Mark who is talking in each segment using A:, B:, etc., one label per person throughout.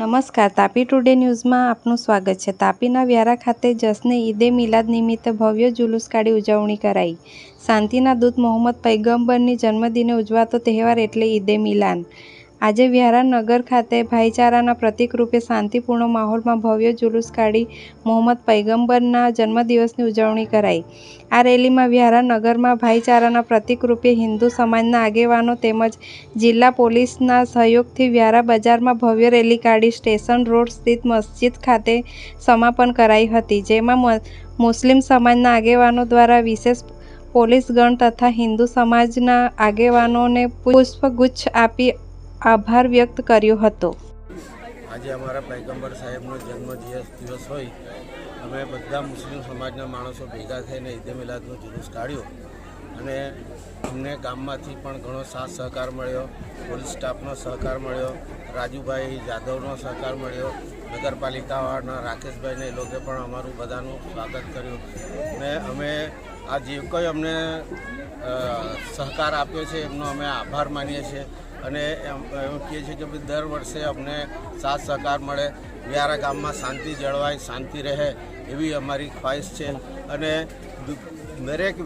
A: નમસ્કાર, તાપી ટુડે ન્યૂઝમાં આપનું સ્વાગત છે. તાપીના વ્યારા ખાતે જશ્ને ઈદે મિલાદ નિમિત્તે ભવ્ય જુલુસ કાઢી ઉજવણી કરાઈ. શાંતિના દૂત મોહમ્મદ પૈગંબરની જન્મદિને ઉજવાતો તહેવાર એટલે ઈદે મિલાન આજે વ્યારાનગર ખાતે ભાઈચારાના પ્રતિકરૂપે શાંતિપૂર્ણ માહોલમાં ભવ્ય જુલુસ કાઢી મોહમ્મદ પૈગંબરના જન્મદિવસની ઉજવણી કરાઈ. આ રેલીમાં વ્યારાનગરમાં ભાઈચારાના પ્રતિકરૂપે હિન્દુ સમાજના આગેવાનો તેમજ જિલ્લા પોલીસના સહયોગથી વ્યારા બજારમાં ભવ્ય રેલી કાઢી સ્ટેશન રોડ સ્થિત મસ્જિદ ખાતે સમાપન કરાઈ હતી, જેમાં મુસ્લિમ સમાજના આગેવાનો દ્વારા વિશેષ પોલીસ ગણ તથા હિન્દુ સમાજના આગેવાનોને પુષ્પગુચ્છ આપી આભાર વ્યક્ત કર્યો હતો.
B: આજે અમારા પૈગંબર સાહેબનો જન્મ દિવસ હોય, અમે બધા મુસ્લિમ સમાજના માણસો ભેગા થઈને ઈદે મિલાદનો જુલુસ કાઢ્યો અને અમને ગામમાંથી પણ ઘણો સાથ સહકાર મળ્યો, પોલીસ સ્ટાફનો સહકાર મળ્યો, રાજુભાઈ જાદવનો સહકાર મળ્યો, નગરપાલિકાવાળાના રાકેશભાઈને એ લોકોએ પણ અમારું બધાનું સ્વાગત કર્યું ને અમે આ જે કોઈ અમને સહકાર આપ્યો છે એમનો અમે આભાર માનીએ છીએ. અને એમ કહે છે કે દર વર્ષે અમને સાથ સહકાર મળે. વ્યારા ગામમાં શાંતિ જળવાય, શાંતિ રહે એવી અમારી ખ્વાહિશ છે. અને દરેક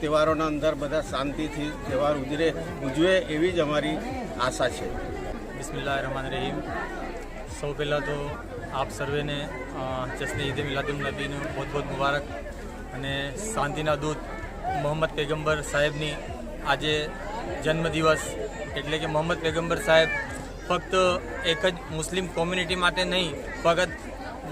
B: તહેવારોના અંદર બધા શાંતિથી તહેવાર ઉજરે, ઉજવે એવી જ અમારી આશા છે.
C: બિસ્મિલ્લા રહમાન રહીમ. સૌ પહેલાં તો આપ સર્વેને જશ્ન ઈદ મિલાદુલ નબીનું બહુ બહુ મુબારક અને શાંતિના દૂત મોહમ્મદ પેગમ્બર સાહેબની આજે જન્મદિવસ એટલે કે મોહમ્મદ પેગંબર સાહેબ ફક્ત એક જ મુસ્લિમ કોમ્યુનિટી માટે નહીં ફક્ત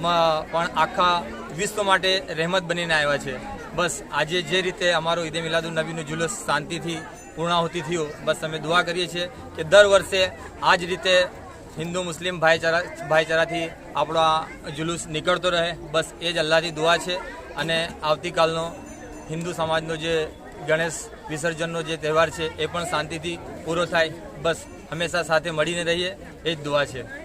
C: પણ આખા વિશ્વ માટે રહેમત બનીને આવ્યા છે. બસ આજે જે રીતે અમારો ઈદે મિલાદુલ નબીનો જુલુસ શાંતિથી પૂર્ણાહુતિ થયો, બસ અમે દુઆ કરીએ છીએ કે દર વર્ષે આ જ રીતે હિન્દુ મુસ્લિમ ભાઈચારા, ભાઈચારાથી આપણો આ જુલુસ નીકળતો રહે. બસ એ જ અલ્લાહથી દુઆ છે અને આવતીકાલનો હિન્દુ સમાજનો જે ગણેશ વિસર્જનનો જે તહેવાર છે એ પણ શાંતિથી પૂરો થાય. બસ, હંમેશા સાથે મળીને રહીએ. એ જ દુઆ છે.